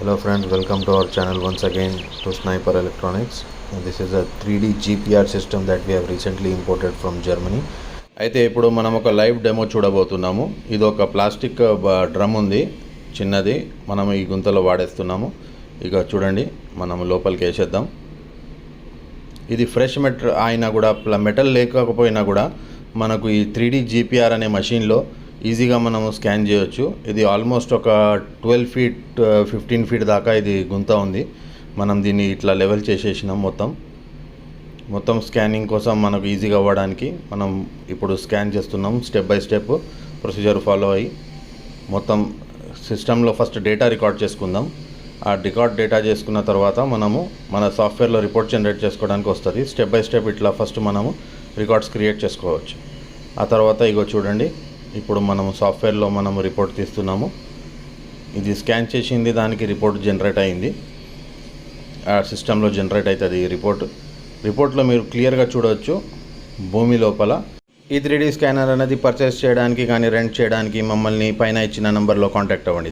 Hello friends welcome to our channel once again to sniper electronics this is a three D GPR system that we have recently imported from Germany అయితే ఇప్పుడు మనం ఒక live demo చూడబోతున్నాము. ఇది ఒక plastic drum ఉంది. చిన్నది. మనం ఈ గుంతలో వాడేస్తున్నాము. ఇక చూడండి మనం లోపలికి వేసేద్దాం. ఇది ఫ్రెష్ మెటల్ అయినా కూడా మెటల్ లేకపోయినా కూడా మనకు ఈ త్రీ డీ జీపీఆర్ అనే మషిన్లో ఈజీగా మనము స్కాన్ చేయొచ్చు. ఇది ఆల్మోస్ట్ ఒక ట్వెల్వ్ ఫీట్ ఫిఫ్టీన్ ఫీట్ దాకా ఇది గుంత ఉంది. మనం దీన్ని ఇట్లా లెవెల్ చేసేసినాం మొత్తం. మొత్తం స్కానింగ్ కోసం మనకు ఈజీగా అవ్వడానికి మనం ఇప్పుడు స్కాన్ చేస్తున్నాం step by step procedure follow అయ్యి. మొత్తం సిస్టంలో ఫస్ట్ డేటా రికార్డ్ చేసుకుందాం. ఆ రికార్డ్ డేటా చేసుకున్న తర్వాత మనము మన సాఫ్ట్వేర్లో రిపోర్ట్ జనరేట్ చేసుకోవడానికి వస్తుంది. స్టెప్ బై స్టెప్ ఇట్లా ఫస్ట్ మనము రికార్డ్స్ క్రియేట్ చేసుకోవచ్చు. ఆ తర్వాత ఇగో చూడండి. ఇప్పుడు మనము సాఫ్ట్వేర్లో మనము రిపోర్ట్ తీస్తున్నాము. ఇది స్కాన్ చేసింది దానికి రిపోర్ట్ జనరేట్ అయింది. ఆ సిస్టంలో జనరేట్ అవుతుంది ఈ రిపోర్ట్ రిపోర్ట్లో మీరు క్లియర్గా చూడవచ్చు భూమి లోపల. ఈ త్రీ స్కానర్ అనేది పర్చేస్ చేయడానికి కానీ రెంట్ చేయడానికి మమ్మల్ని పైన ఇచ్చిన నెంబర్లో కాంటాక్ట్ అవ్వండి.